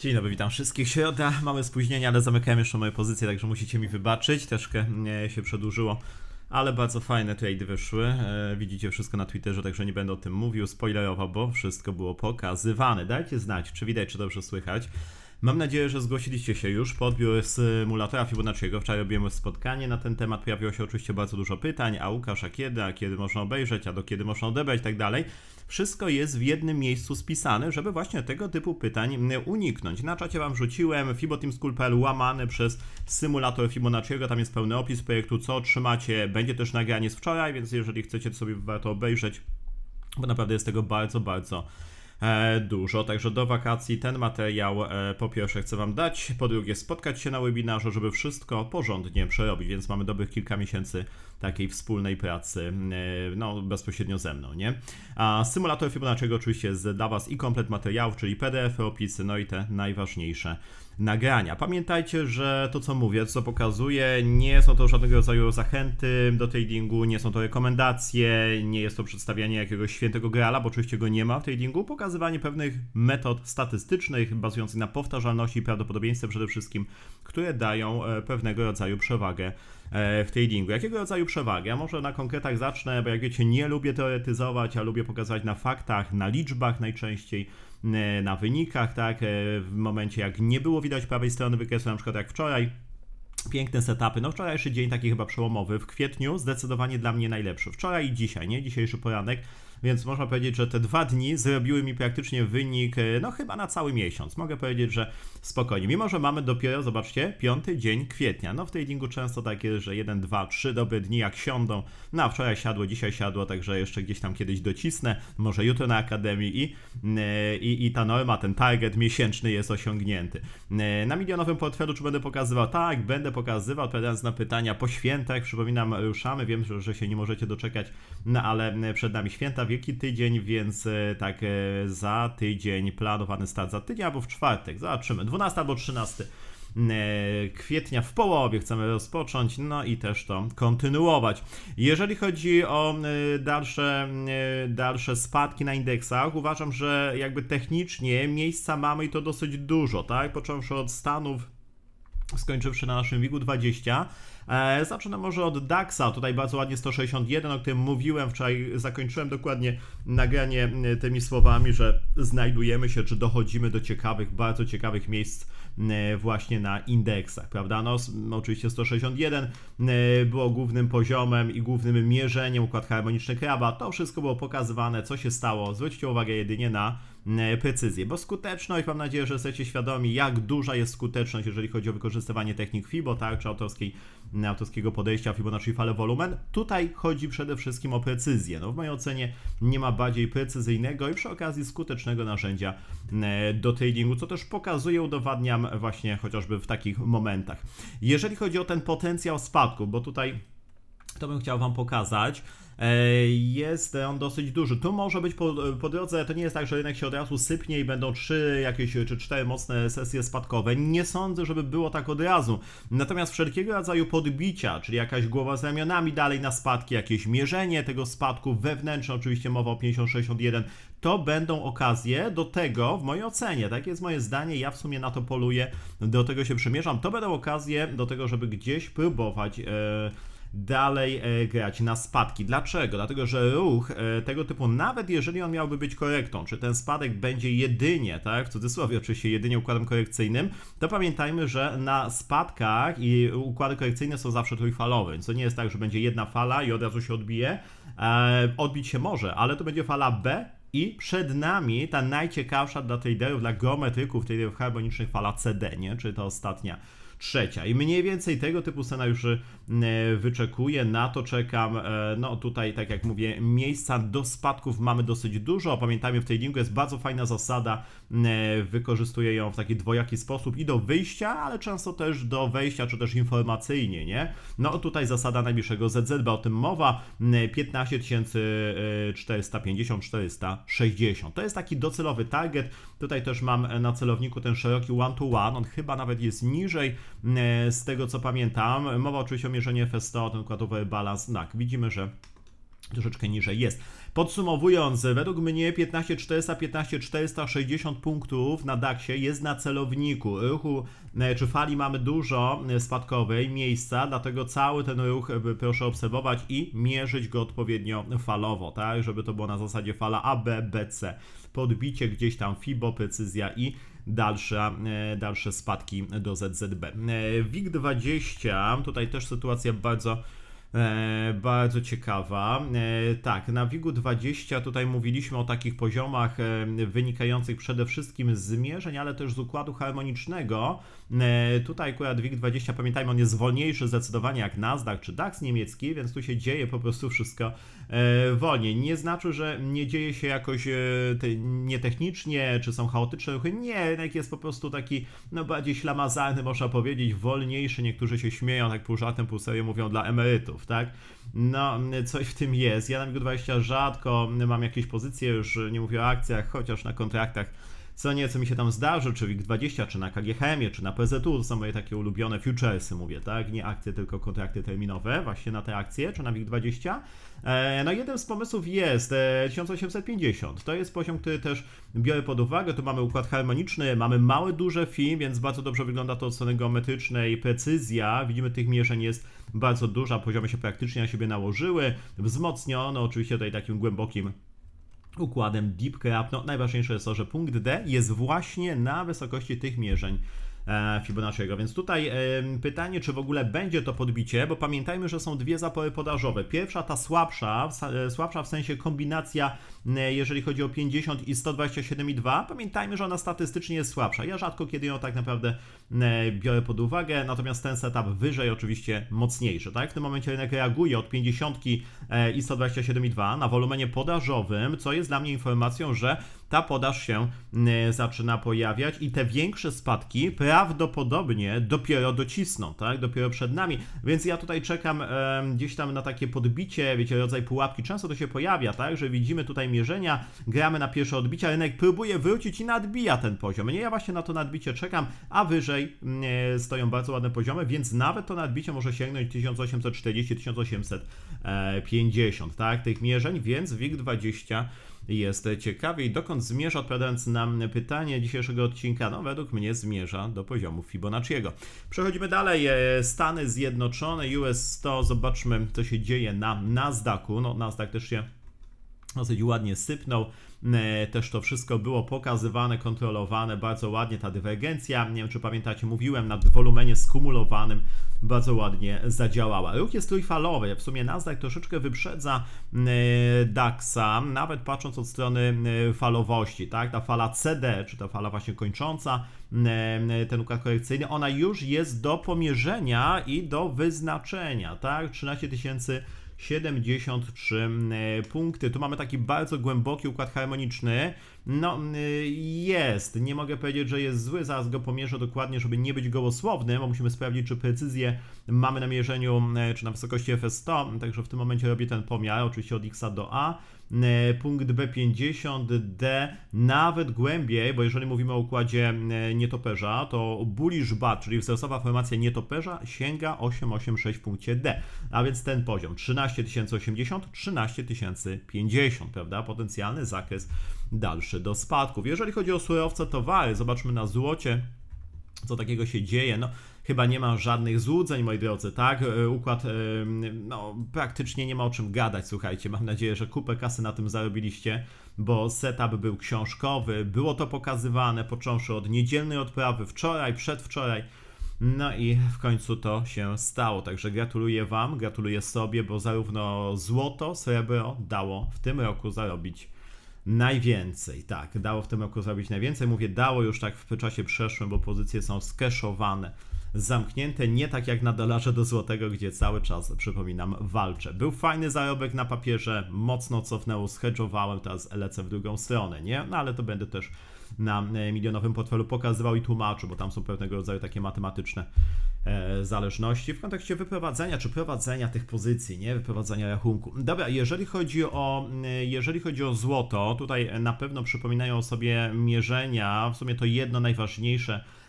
Dzień dobry, witam wszystkich. Środa, mamy spóźnienie, ale zamykałem jeszcze moje pozycje, także musicie mi wybaczyć. Troszkę się przedłużyło, ale bardzo fajne trade wyszły. E, widzicie wszystko na Twitterze, także nie będę o tym mówił spoilerowo, bo wszystko było pokazywane. Dajcie znać, czy widać, czy dobrze słychać. Mam nadzieję, że zgłosiliście się już po odbiór symulatora Fibonacciego. Wczoraj robiłem spotkanie na ten temat. Pojawiło się oczywiście bardzo dużo pytań. A Łukasz, a kiedy, a kiedy można obejrzeć, a do kiedy można odebrać i tak dalej. Wszystko jest w jednym miejscu spisane, żeby właśnie tego typu pytań uniknąć. Na czacie Wam rzuciłem fiboteamschool.pl łamany przez symulator Fibonacciego. Tam jest pełny opis projektu, co otrzymacie. Będzie też nagranie z wczoraj, więc jeżeli chcecie, to sobie warto obejrzeć, bo naprawdę jest tego bardzo, bardzo dużo. Także do wakacji ten materiał e, po pierwsze chcę Wam dać, po drugie spotkać się na webinarze, żeby wszystko porządnie przerobić, więc mamy dobrych kilka miesięcy takiej wspólnej pracy, e, no bezpośrednio ze mną, nie? A symulator Fibonacciego oczywiście jest dla Was i komplet materiałów, czyli PDF, opisy, no i te najważniejsze nagrania. Pamiętajcie, że to co mówię, co pokazuję, nie są to żadnego rodzaju zachęty do tradingu, nie są to rekomendacje, nie jest to przedstawianie jakiegoś świętego grala, bo oczywiście go nie ma w tradingu, pokazywanie pewnych metod statystycznych bazujących na powtarzalności i prawdopodobieństwie przede wszystkim, które dają e, pewnego rodzaju przewagę e, w tradingu. Jakiego rodzaju przewagę? A może na konkretach zacznę, bo jak wiecie, nie lubię teoretyzować, a lubię pokazywać na faktach, na liczbach najczęściej na wynikach, tak, e, w momencie jak nie było widać prawej strony wykresu, na przykład jak wczoraj, Piękne setupy. No wczorajszy dzień taki chyba przełomowy. W kwietniu zdecydowanie dla mnie najlepszy. Wczoraj i dzisiaj, nie? Dzisiejszy poranek. Więc można powiedzieć, że te dwa dni zrobiły mi praktycznie wynik, e, no chyba na cały miesiąc. Mogę powiedzieć, że spokojnie. Mimo, że mamy dopiero, zobaczcie, piąty dzień kwietnia. No w tradingu często takie, że jeden, dwa, trzy dobre dni jak siądą. No a wczoraj siadło, dzisiaj siadło, także jeszcze gdzieś tam kiedyś docisnę. Może jutro na Akademii i, e, i, i ta norma, ten target miesięczny jest osiągnięty. E, Na milionowym portfelu czy będę pokazywał? Tak, będę pokazywał, odpowiadając na pytania po świętach. Przypominam, ruszamy. Wiem, że, że się nie możecie doczekać, no ale przed nami święta, wielki tydzień, więc e, tak e, za tydzień planowany start za tydzień albo w czwartek. Zobaczymy. 12 albo 13 e, kwietnia w połowie chcemy rozpocząć, no i też to kontynuować. Jeżeli chodzi o dalsze, dalsze spadki na indeksach, uważam, że jakby technicznie miejsca mamy i to dosyć dużo, tak? Począwszy od Stanów, skończywszy na naszym WIG-u 20. E, zacznę może od DAX-a, tutaj bardzo ładnie 161, o którym mówiłem wczoraj, zakończyłem dokładnie nagranie e, tymi słowami, że znajdujemy się, czy dochodzimy do ciekawych, bardzo ciekawych miejsc e, właśnie na indeksach, prawda? No, oczywiście 161 e, było głównym poziomem i głównym mierzeniem, układ harmoniczny kraba, to wszystko było pokazywane, co się stało, zwróćcie uwagę jedynie na precyzję, bo skuteczność, mam nadzieję, że jesteście świadomi, jak duża jest skuteczność, jeżeli chodzi o wykorzystywanie technik FIBO, tak, czy autorskiej, autorskiego podejścia Fibonacci fale wolumen. Tutaj chodzi przede wszystkim o precyzję. No, w mojej ocenie nie ma bardziej precyzyjnego i przy okazji skutecznego narzędzia e, do tradingu, co też pokazuję, udowadniam właśnie chociażby w takich momentach. Jeżeli chodzi o ten potencjał spadku, bo tutaj to bym chciał Wam pokazać. Jest on dosyć duży. Tu może być po, po drodze, to nie jest tak, że rynek się od razu sypnie i będą trzy jakieś czy cztery mocne sesje spadkowe. Nie sądzę, żeby było tak od razu. Natomiast wszelkiego rodzaju podbicia, czyli jakaś głowa z ramionami dalej na spadki, jakieś mierzenie tego spadku wewnętrzne, oczywiście mowa o 50-61, to będą okazje do tego, w mojej ocenie, tak jest moje zdanie, ja w sumie na to poluję, do tego się przymierzam, to będą okazje do tego, żeby gdzieś próbować. E, dalej e, grać na spadki. Dlaczego? Dlatego, że ruch e, tego typu, nawet jeżeli on miałby być korektą, czy ten spadek będzie jedynie, tak, w cudzysłowie oczywiście jedynie układem korekcyjnym, to pamiętajmy, że na spadkach i układy korekcyjne są zawsze trójfalowe, więc to nie jest tak, że będzie jedna fala i od razu się odbije. E, odbić się może, ale to będzie fala B, i przed nami ta najciekawsza dla traderów, dla geometryków, traderów harmonicznych fala CD, nie? Czyli ta ostatnia trzecia. I mniej więcej tego typu scenariuszy e, wyczekuję, na to czekam. E, No tutaj, tak jak mówię, miejsca do spadków mamy dosyć dużo. Pamiętajmy, w tradingu jest bardzo fajna zasada, e, wykorzystuję ją w taki dwojaki sposób i do wyjścia, ale często też do wejścia, czy też informacyjnie, nie? No tutaj zasada najbliższego ZZB, o tym mowa, m, 15 450, 460. To jest taki docelowy target. Tutaj też mam na celowniku ten szeroki one-to-one, on chyba nawet jest niżej z tego co pamiętam. Mowa oczywiście o mierzeniu FS100, ten układowy balans. Tak, widzimy, że troszeczkę niżej jest. Podsumowując, według mnie 15400, 15460 punktów na DAX-ie jest na celowniku. Ruchu e, czy fali mamy dużo e, spadkowej miejsca, dlatego cały ten ruch e, proszę obserwować i mierzyć go odpowiednio falowo, tak, żeby to było na zasadzie fala A, B, B, C. Podbicie gdzieś tam FIBO, precyzja i dalsze, e, dalsze spadki do ZZB. E, WIG20, tutaj też sytuacja bardzo bardzo ciekawa. E, tak, na WIG-u 20 tutaj mówiliśmy o takich poziomach e, wynikających przede wszystkim z zmierzeń, ale też z układu harmonicznego. E, tutaj akurat WIG 20, pamiętajmy, on jest wolniejszy zdecydowanie jak Nasdaq czy DAX niemiecki, więc tu się dzieje po prostu wszystko e, wolniej. Nie znaczy, że nie dzieje się jakoś e, te, nietechnicznie, czy są chaotyczne ruchy. Nie, rynek jest po prostu taki no bardziej ślamazarny, można powiedzieć, wolniejszy. Niektórzy się śmieją, tak pół żartem, pół serio mówią dla emerytów, tak? No, coś w tym jest. Ja na WIG20 rzadko mam jakieś pozycje, już nie mówię o akcjach, chociaż na kontraktach co nieco mi się tam zdarzy, czy WIG20, czy na KGHM, czy na PZU, to są moje takie ulubione futuresy, mówię, tak? Nie akcje, tylko kontrakty terminowe, właśnie na te akcje, czy na WIG20. E, no jeden z pomysłów jest e, 1850. To jest poziom, który też biorę pod uwagę. Tu mamy układ harmoniczny, mamy małe, duże fi, więc bardzo dobrze wygląda to od strony geometrycznej. Precyzja, widzimy tych mierzeń jest bardzo duża, poziomy się praktycznie na siebie nałożyły, wzmocniono oczywiście tutaj takim głębokim układem Deep Crab. No, najważniejsze jest to, że punkt D jest właśnie na wysokości tych mierzeń Fibonacciego. Więc tutaj e, pytanie, czy w ogóle będzie to podbicie, bo pamiętajmy, że są dwie zapory podażowe. Pierwsza, ta słabsza, e, słabsza w sensie kombinacja, e, jeżeli chodzi o 50 i 127,2. Pamiętajmy, że ona statystycznie jest słabsza. Ja rzadko kiedy ją tak naprawdę e, biorę pod uwagę, natomiast ten setup wyżej oczywiście mocniejszy. Tak? W tym momencie rynek reaguje od 50 e, i 127,2 na wolumenie podażowym, co jest dla mnie informacją, że ta podaż się e, zaczyna pojawiać i te większe spadki prawdopodobnie dopiero docisną, tak? Dopiero przed nami. Więc ja tutaj czekam e, gdzieś tam na takie podbicie, wiecie, rodzaj pułapki. Często to się pojawia, tak? Że widzimy tutaj mierzenia, gramy na pierwsze odbicia, rynek próbuje wrócić i nadbija ten poziom. Nie, ja właśnie na to nadbicie czekam, a wyżej e, stoją bardzo ładne poziomy, więc nawet to nadbicie może sięgnąć 1840-1850, tak? Tych mierzeń, więc WIG20 jest ciekawie. I dokąd zmierza, odpowiadając na pytanie dzisiejszego odcinka, no według mnie zmierza do poziomu Fibonacciego. Przechodzimy dalej. E, Stany Zjednoczone, US 100, zobaczmy co się dzieje na Nasdaqu. No Nasdaq też się dosyć ładnie sypnął. E, Też to wszystko było pokazywane, kontrolowane bardzo ładnie. Ta dywergencja, nie wiem czy pamiętacie, mówiłem nad wolumenie skumulowanym, bardzo ładnie zadziałała. Ruch jest trójfalowy. W sumie Nasdaq troszeczkę wyprzedza e, DAX-a, nawet patrząc od strony e, falowości. Tak? Ta fala CD, czy ta fala właśnie kończąca ten układ korekcyjny, ona już jest do pomierzenia i do wyznaczenia. Tak? 13 tysięcy 73 e, punkty. Tu mamy taki bardzo głęboki układ harmoniczny. No, y, jest. Nie mogę powiedzieć, że jest zły. Zaraz go pomierzę dokładnie, żeby nie być gołosłownym, bo musimy sprawdzić, czy precyzję mamy na mierzeniu, e, czy na wysokości FS100. Także w tym momencie robię ten pomiar, oczywiście od X do A. E, Punkt B50, D, nawet głębiej, bo jeżeli mówimy o układzie nietoperza, to bullish bat, czyli wzrostowa formacja nietoperza sięga 886 w punkcie D, a więc ten poziom 13080, 13050, prawda? Potencjalny zakres dalszy do spadków. Jeżeli chodzi o surowce, towary, zobaczmy na złocie, co takiego się dzieje. No, chyba nie ma żadnych złudzeń, moi drodzy, tak? E, Układ, e, no, praktycznie nie ma o czym gadać, słuchajcie. Mam nadzieję, że kupę kasy na tym zarobiliście, bo setup był książkowy, było to pokazywane, począwszy od niedzielnej odprawy, wczoraj, przedwczoraj. No i w końcu to się stało. Także gratuluję Wam, gratuluję sobie, bo zarówno złoto, srebro dało w tym roku zarobić najwięcej. Tak, dało w tym roku zrobić najwięcej. Mówię, dało już tak w czasie przeszłym, bo pozycje są skeszowane, zamknięte, nie tak jak na dolarze do złotego, gdzie cały czas, przypominam, walczę. Był fajny zarobek na papierze, mocno cofnęło, schedżowałem, teraz lecę w drugą stronę, nie? No ale to będę też na e, milionowym portfelu pokazywał i tłumaczył, bo tam są pewnego rodzaju takie matematyczne zależności w kontekście wyprowadzenia czy prowadzenia tych pozycji, nie? Wyprowadzenia rachunku. Dobra, jeżeli chodzi o, e, jeżeli chodzi o złoto, tutaj na pewno przypominają sobie mierzenia, w sumie to jedno najważniejsze e,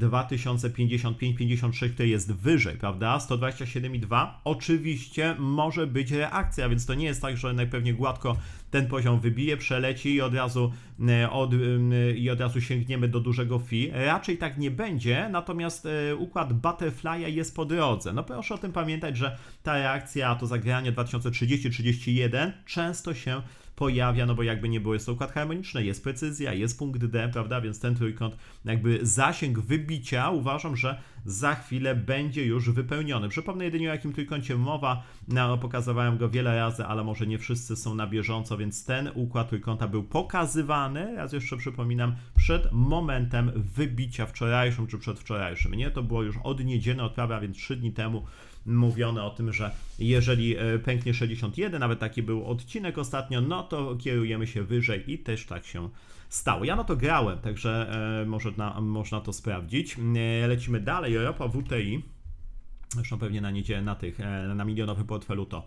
2055-56, który jest wyżej, prawda? 127,2. Oczywiście może być reakcja, więc to nie jest tak, że najpewniej gładko ten poziom wybije, przeleci i od razu, e, od, e, i od razu sięgniemy do dużego fi. Raczej tak nie będzie, natomiast e, układ Butterfly'a jest po drodze. No proszę o tym pamiętać, że ta reakcja, to zagranie 2030-31 często się pojawia, no bo jakby nie było, jest to układ harmoniczny, jest precyzja, jest punkt D, prawda, więc ten trójkąt, jakby zasięg wybicia, uważam, że za chwilę będzie już wypełniony. Przypomnę jedynie o jakim trójkącie mowa, no, pokazywałem go wiele razy, ale może nie wszyscy są na bieżąco, więc ten układ trójkąta był pokazywany, raz jeszcze przypominam, przed momentem wybicia wczorajszym czy przedwczorajszym, nie? To było już od niedzielny odprawy, a więc 3 dni temu mówione o tym, że jeżeli e, pęknie 61, nawet taki był odcinek ostatnio, no to kierujemy się wyżej i też tak się stało. Ja na to grałem, także e, można, można to sprawdzić. E, lecimy dalej. Europa WTI, zresztą pewnie na niedzielę na tych, na milionowy portfelu to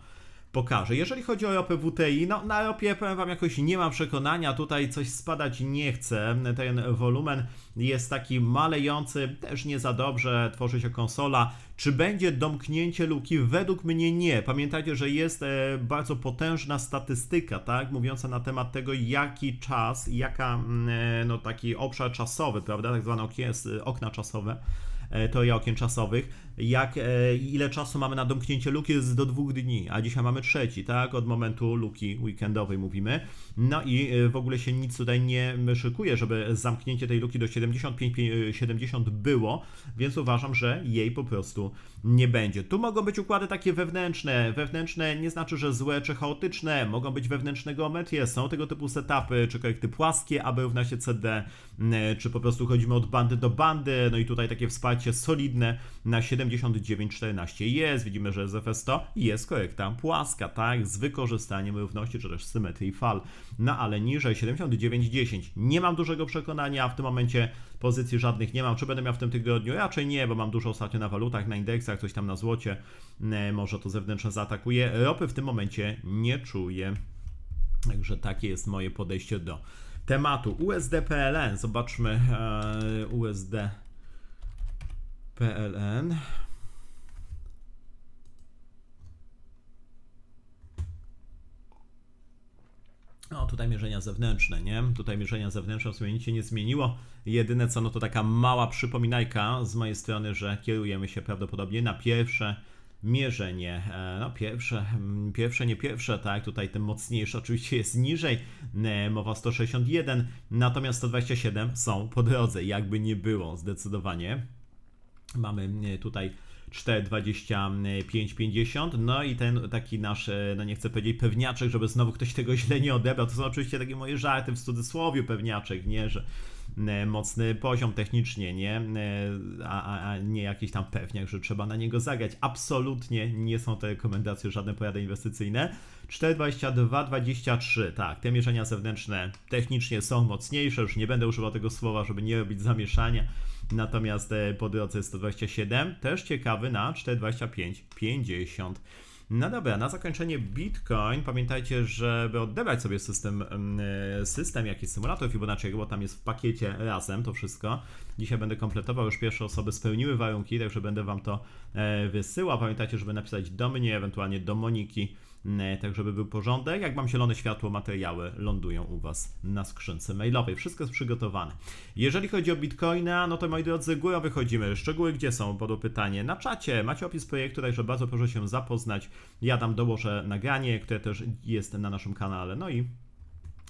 pokażę. Jeżeli chodzi o ropę WTI, no na ropie powiem Wam jakoś nie mam przekonania, tutaj coś spadać nie chce. Ten wolumen jest taki malejący, też nie za dobrze, tworzy się konsola. Czy będzie domknięcie luki? Według mnie nie. Pamiętajcie, że jest e, bardzo potężna statystyka, tak, mówiąca na temat tego, jaki czas, jaka, mm, e, no taki obszar czasowy, prawda, tak zwane okna czasowe teoria okien czasowych, jak e, ile czasu mamy na domknięcie luki jest do dwóch dni, a dzisiaj mamy trzeci, tak, od momentu luki weekendowej mówimy. No i e, w ogóle się nic tutaj nie szykuje, żeby zamknięcie tej luki do 75 pie- 70 było, więc uważam, że jej po prostu nie będzie. Tu mogą być układy takie wewnętrzne. Wewnętrzne nie znaczy, że złe czy chaotyczne. Mogą być wewnętrzne geometrie. Są tego typu setupy, czy korekty płaskie, aby równa się CD, m, czy po prostu chodzimy od bandy do bandy. No i tutaj takie wsparcie solidne na 79,14 jest. Widzimy, że z FS100 jest korekta płaska, tak? Z wykorzystaniem równości, czy też symetrii fal. No ale niżej 79,10. Nie mam dużego przekonania w tym momencie pozycji żadnych nie mam. Czy będę miał w tym tygodniu? Raczej nie, bo mam dużo ostatnio na walutach, na indeksach, coś tam na złocie. E, Może to zewnętrzne zaatakuje. Ropy w tym momencie nie czuję. Także takie jest moje podejście do tematu. USD PLN. Zobaczmy e, USD PLN. No, tutaj mierzenia zewnętrzne, nie? Tutaj mierzenia zewnętrzne w sumie nic się nie zmieniło. Jedyne co, no to taka mała przypominajka z mojej strony, że kierujemy się prawdopodobnie na pierwsze mierzenie. E, No, pierwsze, mm, pierwsze, nie pierwsze, tak? Tutaj ten mocniejszy oczywiście jest niżej, e, mowa 161, natomiast 127 są po drodze, jakby nie było, zdecydowanie. Mamy e, tutaj 4,25,50. No i ten taki nasz, e, no nie chcę powiedzieć pewniaczek, żeby znowu ktoś tego źle nie odebrał. To są oczywiście takie moje żarty w cudzysłowie pewniaczek, nie, że e, mocny poziom technicznie, nie, a, a, a nie jakiś tam pewniak, że trzeba na niego zagrać. Absolutnie nie są to rekomendacje, żadne porady inwestycyjne. 4,22,23, tak, te mierzenia zewnętrzne technicznie są mocniejsze, już nie będę używał tego słowa, żeby nie robić zamieszania. Natomiast e, po drodze 127 też ciekawy na 4,25,50. No dobra, na zakończenie Bitcoin. Pamiętajcie, żeby odebrać sobie system, mm, e, system jakiś symulator Fibonacci, bo tam jest w pakiecie razem to wszystko. Dzisiaj będę kompletował, już pierwsze osoby spełniły warunki, także będę Wam to e, wysyłał. Pamiętajcie, żeby napisać do mnie, ewentualnie do Moniki, tak żeby był porządek. Jak mam zielone światło, materiały lądują u Was na skrzynce mailowej. Wszystko jest przygotowane. Jeżeli chodzi o Bitcoina, no to moi drodzy, górą wychodzimy. Szczegóły gdzie są? Padło pytanie. Na czacie macie opis projektu, także bardzo proszę się zapoznać. Ja tam dołożę nagranie, które też jest na naszym kanale. No i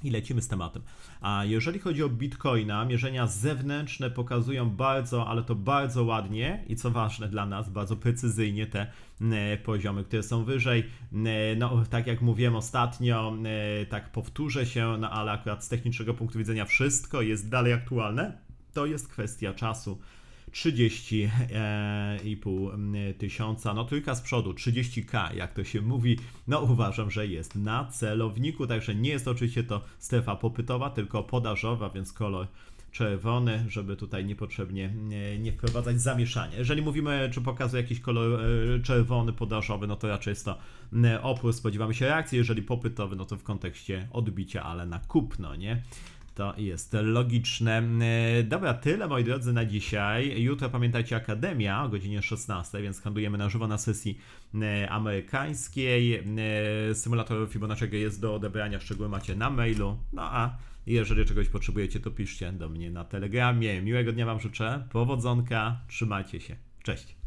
i lecimy z tematem. A jeżeli chodzi o Bitcoina, mierzenia zewnętrzne pokazują bardzo, ale to bardzo ładnie i co ważne dla nas, bardzo precyzyjnie te e, poziomy, które są wyżej. E, No, tak jak mówiłem ostatnio, e, tak powtórzę się, no ale akurat z technicznego punktu widzenia wszystko jest dalej aktualne. To jest kwestia czasu. 30,5 tysiąca, no trójka z przodu, 30k, jak to się mówi, no uważam, że jest na celowniku, także nie jest oczywiście to strefa popytowa, tylko podażowa, więc kolor czerwony, żeby tutaj niepotrzebnie nie, wprowadzać zamieszania. Jeżeli mówimy, czy pokazuje jakiś kolor e, czerwony, podażowy, no to raczej jest to e, opór, spodziewamy się reakcji, jeżeli popytowy, no to w kontekście odbicia, ale na kupno, nie? To jest logiczne. E, Dobra, tyle moi drodzy na dzisiaj. Jutro pamiętajcie Akademia o godzinie 16, więc handlujemy na żywo na sesji e, amerykańskiej. E, Symulator Fibonacciego jest do odebrania, szczegóły macie na mailu. No a jeżeli czegoś potrzebujecie, to piszcie do mnie na Telegramie. Miłego dnia Wam życzę, powodzonka, trzymajcie się. Cześć.